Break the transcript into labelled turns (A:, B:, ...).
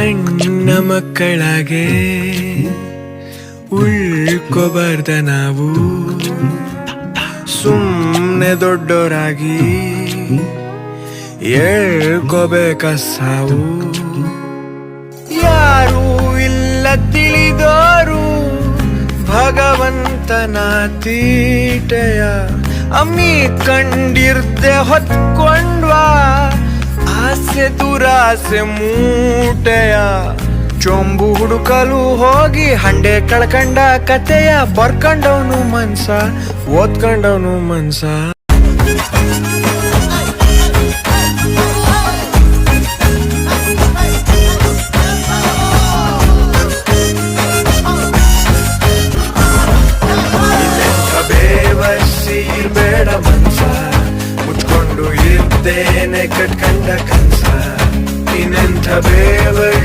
A: ಸಣ್ಣ ಮಕ್ಕಳಾಗೆ ಉಳ್ಕೋಬಾರ್ದ ನಾವು. ಸುಮ್ಮನೆ ದೊಡ್ಡೋರಾಗಿ ಹೇಳ್ಕೋಬೇಕ ಸಾವು. ಯಾರು ಇಲ್ಲ ತಿಳಿದೋರು ಭಗವಂತನ ತೀಟೆಯ ಅಮ್ಮಿ ಕಂಡಿರ್ದೆ ಹೊತ್ಕೊಂಡ್ವಾ. ಆಚೆ ದುರಾಸೆ ಮೂಟೆಯ ಚೊಂಬು ಹುಡುಕಲು ಹೋಗಿ ಹಂಡೆ ಕಳ್ಕಂಡ ಕತೆಯ ಬರ್ಕಂಡವನು ಮನ್ಸ ಓದ್ಕಂಡವನು ಮನ್ಸ ಬೇವಸಿ ಇರ್ಬೇಕು Dene kad kanda kansa, inenta bele